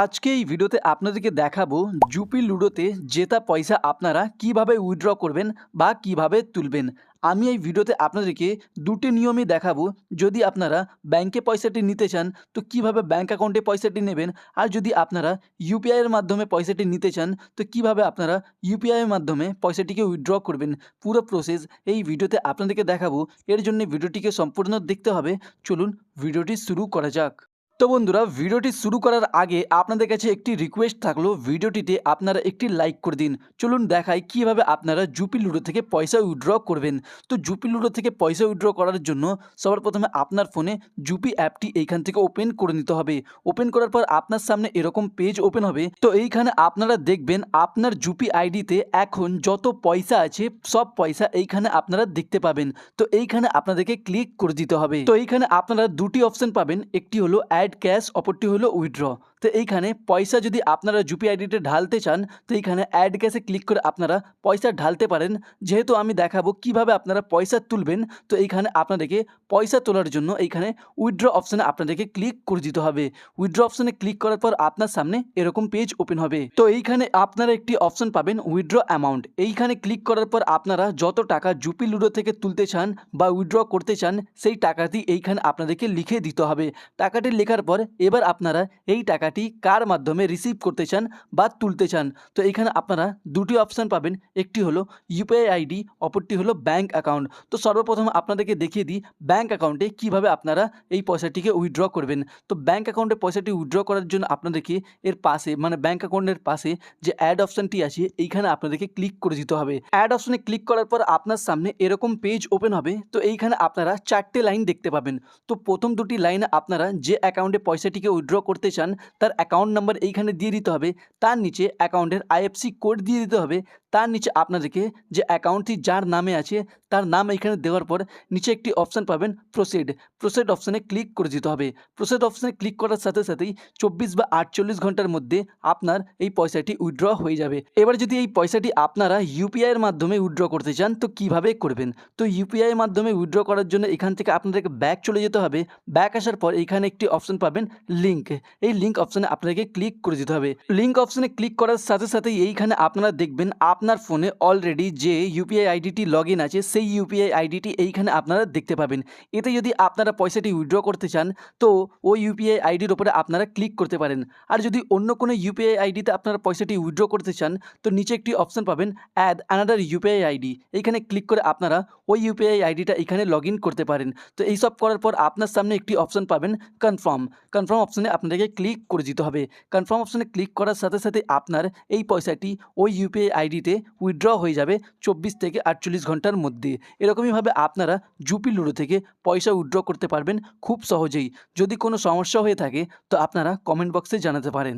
আজকে এই ভিডিওতে আপনাদেরকে দেখাবো জুপি লুডোতে জেতা পয়সা আপনারা কীভাবে উইথড্র করবেন বা কীভাবে তুলবেন। আমি এই ভিডিওতে আপনাদেরকে দুটি নিয়মই দেখাবো। যদি আপনারা ব্যাংকে পয়সাটি নিতে চান, তো কীভাবে ব্যাংক অ্যাকাউন্টে পয়সাটি নেবেন? আর যদি আপনারা ইউপিআইয়ের মাধ্যমে পয়সাটি নিতে চান, তো কীভাবে আপনারা ইউপিআইয়ের মাধ্যমে পয়সাটিকে উইথড্র করবেন? পুরো প্রসেস এই ভিডিওতে আপনাদেরকে দেখাবো। এর জন্য ভিডিওটিকে সম্পূর্ণ দেখতে হবে। চলুন ভিডিওটি শুরু করা যাক। তো বন্ধুরা, ভিডিওটি শুরু করার আগে আপনাদের কাছে একটি রিকোয়েস্ট থাকল। ভিডিওটিতে আপনারা একটি লাইক করে দিন। চলুন দেখাই কীভাবে আপনারা জুপি লুডো থেকে পয়সা উইথড্র করবেন। তো জুপি লুডো থেকে পয়সা উইড্র করার জন্য সবার প্রথমে আপনার ফোনে জুপি অ্যাপটি এইখান থেকে ওপেন করে নিতে হবে। ওপেন করার পর আপনার সামনে এরকম পেজ ওপেন হবে। তো এইখানে আপনারা দেখবেন আপনার জুপি আইডিতে এখন যত পয়সা আছে, সব পয়সা এইখানে আপনারা দেখতে পাবেন। তো এইখানে আপনাদেরকে ক্লিক করে দিতে হবে। তো এইখানে আপনারা দুটি অপশন পাবেন। একটি হলো অ্যাড ক্যাশ অপরটি হলো উইথড্র তো এইখানে পয়সা যদি আপনারা জুপি আইডিতে ঢালতে চান, তো এইখানে অ্যাড ক্যাশে ক্লিক করে আপনারা পয়সা ঢালতে পারেন। যেহেতু আমি দেখাবো কীভাবে আপনারা পয়সা তুলবেন, তো এইখানে আপনাদেরকে পয়সা তোলার জন্য এইখানে উইথড্র অপশানে আপনাদেরকে ক্লিক করে দিতে হবে। উইথড্র অপশানে ক্লিক করার পর আপনার সামনে এরকম পেজ ওপেন হবে। তো এইখানে আপনারা একটি অপশন পাবেন উইথড্র অ্যামাউন্ট এইখানে ক্লিক করার পর আপনারা যত টাকা জুপি লুডো থেকে তুলতে চান বা উইথড্র করতে চান, সেই টাকাটি এইখানে আপনাদেরকে লিখে দিতে হবে। টাকাটি লেখার পর এবার আপনারা এই টাকাটি কার মাধ্যমে রিসিভ করতে চান বা তুলতে চান? তো এখানে আপনারা দুটি অপশান পাবেন। একটি হলো ইউপিআই আইডি অপরটি হলো ব্যাঙ্ক অ্যাকাউন্ট তো সর্বপ্রথম আপনাদেরকে দেখিয়ে দিই ব্যাঙ্ক অ্যাকাউন্টে কীভাবে আপনারা এই পয়সাটিকে উইথড্র করবেন। তো ব্যাঙ্ক অ্যাকাউন্টে পয়সাটি উইথড্র করার জন্য আপনাদেরকে এর পাশে মানে ব্যাঙ্ক অ্যাকাউন্টের পাশে যে অ্যাড অপশানটি আছে, এইখানে আপনাদেরকে ক্লিক করে দিতে হবে। অ্যাড অপশানে ক্লিক করার পর আপনার সামনে এরকম পেজ ওপেন হবে। তো এইখানে আপনারা চারটে লাইন দেখতে পাবেন। তো প্রথম দুটি লাইনে আপনারা যে অ্যাকাউন্টে পয়সাটিকে উইড্র করতে চান, তার অ্যাকাউন্ট নাম্বার এইখানে দিয়ে দিতে হবে। তার নিচে অ্যাকাউন্টের আইএফসি কোড দিয়ে দিতে হবে। তার নিচে আপনাদেরকে যে অ্যাকাউন্টটি যার নামে আছে তার নাম এখানে দেওয়ার পর নিচে একটি অপশান পাবেন প্রোসিড প্রোসিড অপশানে ক্লিক করে দিতে হবে। প্রোসিড অপশানে ক্লিক করার সাথে সাথেই চব্বিশ বা আটচল্লিশ ঘণ্টার মধ্যে আপনার এই পয়সাটি উইথড্র হয়ে যাবে। এবার যদি এই পয়সাটি আপনারা ইউপিআইয়ের মাধ্যমে উইথড্র করতে চান, তো কীভাবে করবেন? তো ইউপিআইয়ের মাধ্যমে উইথড্র করার জন্য এখান থেকে আপনাদেরকে ব্যাক চলে যেতে হবে। ব্যাক আসার পর এখানে একটি অপশান পাবেন লিঙ্ক এই লিঙ্ক অপশানে আপনাদেরকে ক্লিক করে দিতে হবে। লিঙ্ক অপশানে ক্লিক করার সাথে সাথেই এইখানে আপনারা দেখবেন আপনার ফোনে অলরেডি যে ইউপিআই আইডিটি লগ আছে, সেই ইউপিআই আইডিটি এইখানে আপনারা দেখতে পাবেন। এতে যদি আপনারা পয়সাটি উইথড্র করতে চান, তো ওই ইউপিআই আইডির ওপরে আপনারা ক্লিক করতে পারেন। আর যদি অন্য কোনো ইউপিআই আইডিতে আপনারা পয়সাটি উইথড্র করতে চান, তো নিচে একটি অপশান পাবেন অ্যাড অ্যানাদার ইউপিআই আইডি এইখানে ক্লিক করে আপনারা ওই ইউপিআই আইডিটা এখানে লগ করতে পারেন। তো এইসব করার পর আপনার সামনে একটি অপশান পাবেন কনফার্ম কনফার্ম অপশানে আপনাদেরকে ক্লিক করে দিতে হবে। কনফার্ম অপশানে ক্লিক করার সাথে সাথে আপনার এই পয়সাটি ওই ইউপিআই আইডিতে উইথড্র হয়ে যাবে চব্বিশ থেকে আটচল্লিশ ঘণ্টার মধ্যে। এরকমইভাবে আপনারা জুপি লুডো থেকে পয়সা উইড্র করতে পারবেন খুব সহজেই। যদি কোনো সমস্যা হয়ে থাকে, তো আপনারা কমেন্ট বক্সে জানাতে পারেন।